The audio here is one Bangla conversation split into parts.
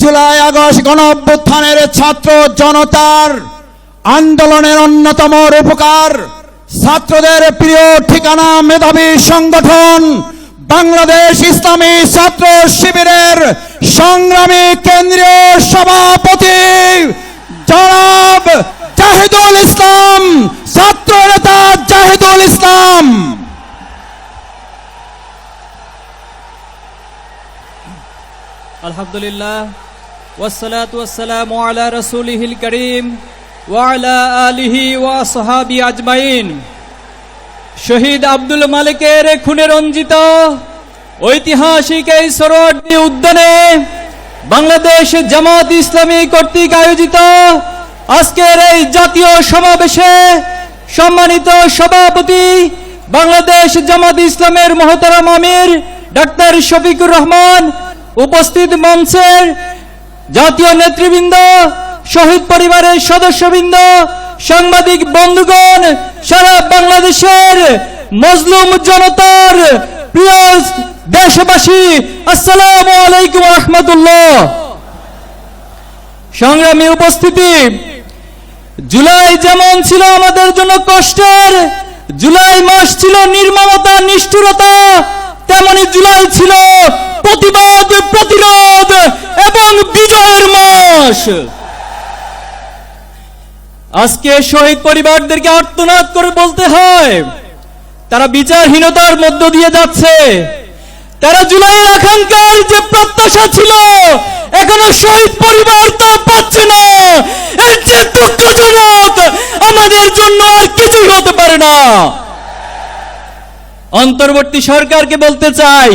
জুলাই, আগস্ট গণ অভ্যুত্থানের ছাত্র জনতার আন্দোলনের অন্যতম রূপকার। ছাত্রদের প্রিয় ঠিকানা মেধাবী সংগঠন বাংলাদেশ ইসলামী ছাত্র শিবিরের সংগ্রামী কেন্দ্রীয় সভাপতি জনাব জাহিদুল ইসলাম, ছাত্র নেতা জাহিদুল ইসলাম। আলহামদুলিল্লাহ। শহীদ আব্দুল মালিকের খুনে রঞ্জিত ঐতিহাসিক এই সরোয়ার্দী উদ্যানে বাংলাদেশ জামাত ইসলামী কর্তৃক আয়োজিত আজকের এই জাতীয় সমাবেশে সম্মানিত সভাপতি বাংলাদেশ জামাত ইসলামের মহতারাম আমির ডাক্তার শফিকুর রহমান উপস্থিত মঞ্চের জাতীয় নেতৃবৃন্দ, শহীদ পরিবারের সদস্যবৃন্দ, সাংবাদিক বন্ধুগণ, সারা বাংলাদেশের মজলুম জনতার প্রিয় দেশবাসী, আসসালামু আলাইকুম রহমতুল্লাহ। সংগ্রামী উপস্থিতি, জুলাই যেমন ছিল আমাদের জন্য কষ্টের, জুলাই মাস ছিল নির্মমতা, নিষ্ঠুরতা, তেমনি জুলাই ছিল প্রতিবাদ, প্রতিরোধ। বিজয়ের মাস। আজকে শহীদ পরিবারদেরকে আর্তনাদ করে বলতে হয়, তারা বিচারহীনতার মধ্য দিয়ে যাচ্ছে। তারা জুলাইয়ের আকাঙ্ক্ষার যে প্রত্যাশা ছিল, এখনও শহীদ পরিবার তা পাচ্ছে না। এর যে দুঃখজনক, আমাদের জন্য আর কিছুই হতে পারে না। অন্তর্বর্তী সরকারকে বলতে চাই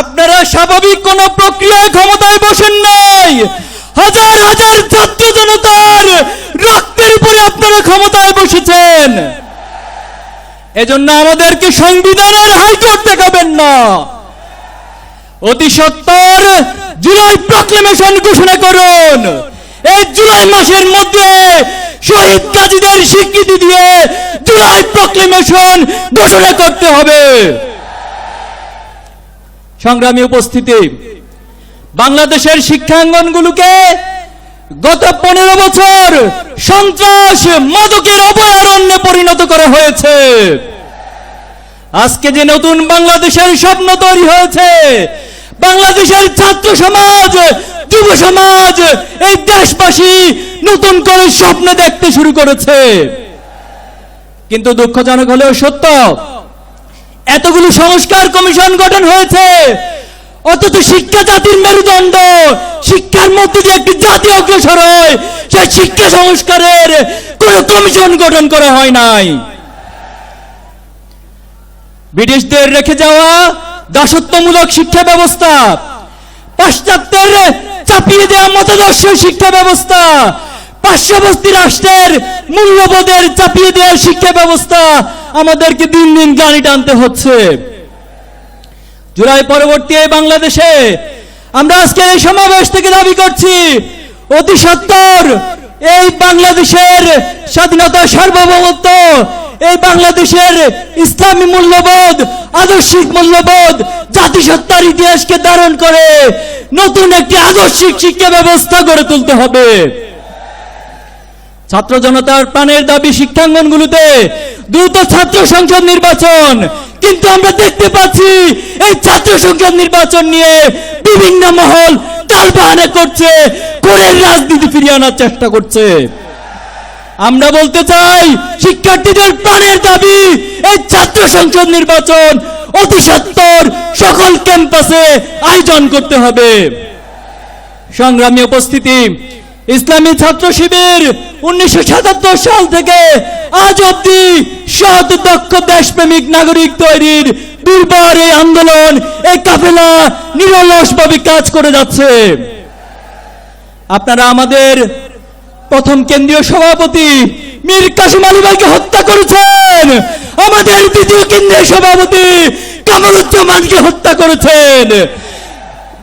আপনারা স্বাভাবিক কোন প্রক্রিয়ায় ক্ষমতায় বসেন নাই। হাজার হাজার ছাত্র জনতার রক্তের উপরে আপনারা ক্ষমতায় বসেছেন। এজন্য আমাদেরকে সংবিধানের হাইকোর্ট দেখাবেন না। অতি সত্তর জুলাই প্রক্লেমেশন ঘোষণা করুন। এই জুলাই মাসের মধ্যে শহীদ কাজীদের স্বীকৃতি দিয়ে জুলাই প্রক্লেমেশন ঘোষণা করতে হবে। সংগ্রামী উপস্থিতি, বাংলাদেশের শিক্ষাঙ্গনগুলোকে গত পনেরো বছর সন্ত্রাস মাদকের অভয়ারণ্যে পরিণত করা হয়েছে। আজকে যে নতুন বাংলাদেশের স্বপ্ন তৈরি হয়েছে, বাংলাদেশের ছাত্র সমাজ, যুব সমাজ, এই দেশবাসী নতুন করে স্বপ্ন দেখতে শুরু করেছে। কিন্তু দুঃখজনক হলেও সত্য এতগুলো সংস্কার কমিশন গঠন হয়েছে। অথচ শিক্ষা জাতির মেরুদণ্ড, শিক্ষার মধ্যে যে একটি জাতি অগ্রসর হয় সেই শিক্ষা সংস্কারের কোন কমিশন গঠন করা হয় নাই। ব্রিটিশদের রেখে যাওয়া দাসত্বমূলক শিক্ষা ব্যবস্থা, পাশ্চাত্যের চাপিয়ে দেওয়া মতাদর্শ শিক্ষা ব্যবস্থা পার্শ্ববর্তী রাষ্ট্রের মূল্যবোধের চাপিয়ে দেওয়া শিক্ষা ব্যবস্থা আমাদেরকে দিন দিন গাড়ি টানতে হচ্ছে। জুলাই পরবর্তী বাংলাদেশে আমরা আজকে এই সমাবেশ থেকে দাবি করছি, অতি সত্তর এই বাংলাদেশের স্বাধীনতা সার্বভৌমত্ব, এই বাংলাদেশের ইসলামী মূল্যবোধ, আদর্শিক মূল্যবোধ, জাতিসত্তার ইতিহাসকে ধারণ করে নতুন একটি আদর্শিক শিক্ষা ব্যবস্থা গড়ে তুলতে হবে। ছাত্র জনতার প্রাণের দাবি শিক্ষাঙ্গনগুলোতে দ্রুত ছাত্র সংসদ নির্বাচন। কিন্তু আমরা দেখতে পাচ্ছি এই ছাত্র সংসদ নির্বাচন নিয়ে বিভিন্ন মহল তাল বাহানা করছে কোরের রাজনীতি ফিরিয়ে আনার চেষ্টা করছে। আমরা বলতে চাই, শিক্ষার্থীদের প্রাণের দাবি এই ছাত্র সংসদ নির্বাচন অতি সত্তর সকল ক্যাম্পাসে আয়োজন করতে হবে। সংগ্রামী উপস্থিতি ইসলামী ছাত্র শিবির উনিশশো সাল থেকে আজ অব্দি সৎ, দক্ষ, দেশপ্রেমিক নাগরিক তৈরির দুর্বার এই আন্দোলন এই কাফেলা নিরলসভাবে কাজ করে যাচ্ছে। আপনারা আমাদের প্রথম কেন্দ্রীয় সভাপতি মীর কাসিম আলী ভাইকে হত্যা করেছেন। আমাদের দ্বিতীয় কেন্দ্রীয় সভাপতি কামরুজ্জামানকে হত্যা করেছেন।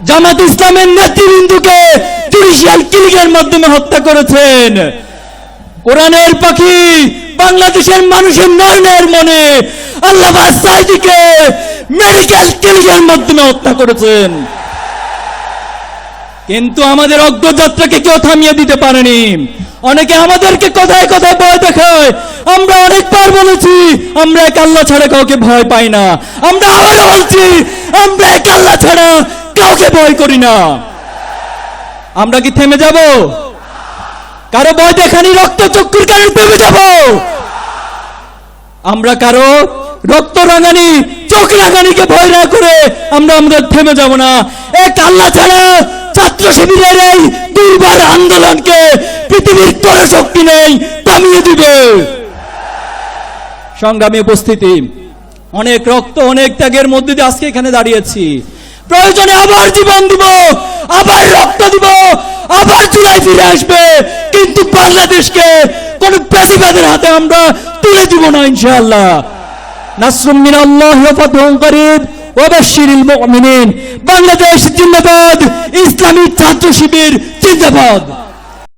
জামাত ইসলামের নেতৃবৃন্দকে জুডিশিয়াল কিলিং মাধ্যমে হত্যা করেছেন। কোরআনের পাখি বাংলাদেশের মানুষের নয়নের মনে আল্লাহ সাইদিকে মেডিকেল কিলিং মাধ্যমে হত্যা করেছেন। কিন্তু আমাদের অগ্রযাত্রাকে কেউ থামিয়ে দিতে পারেনি। অনেকে আমাদেরকে কথায় কথায় ভয় দেখায়। আমরা অনেকবার বলেছি, আমরা এক আল্লাহ ছাড়া কাউকে ভয় পাই না। আমরা আবারও বলছি, আমরা এক আল্লাহ ছাড়া কাউকে ভয় করি না। আমরা কি থেমে যাব? কারও ভয় দেখানি রক্ত চক্ষুর কারণে থেমে যাব? আমরা কারও রক্ত রাঙানি, চোখ রাঙানিকে ভয় না করে আমরা আমাদের থেমে যাব না। এক আল্লাহ ছাড়া ছাত্র শিবিরের এই দুর্বার আন্দোলনকে পৃথিবীর কোনো শক্তি নেই, থামিয়ে দিবে। সংগ্রামী উপস্থিতি, অনেক রক্ত, অনেক ত্যাগের মধ্যে দিয়ে আজকে এখানে দাঁড়িয়েছি। প্রয়োজনে আবার জীবন দিব, আবার রক্ত দিব, আবার চুলায় ফিরে আসবে। কিন্তু বাংলাদেশকে কোন প্রেসিবাদের হাতে আমরা তুলে দিব না, ইনশাআল্লাহ। নাসরুম মিনাল্লাহি ওয়া ফাতহুন করিব, ওয়া বাশশিরিল মুমিনিন। বাংলাদেশ জিন্দাবাদ, ইসলামী ছাত্র শিবির জিন্দাবাদ।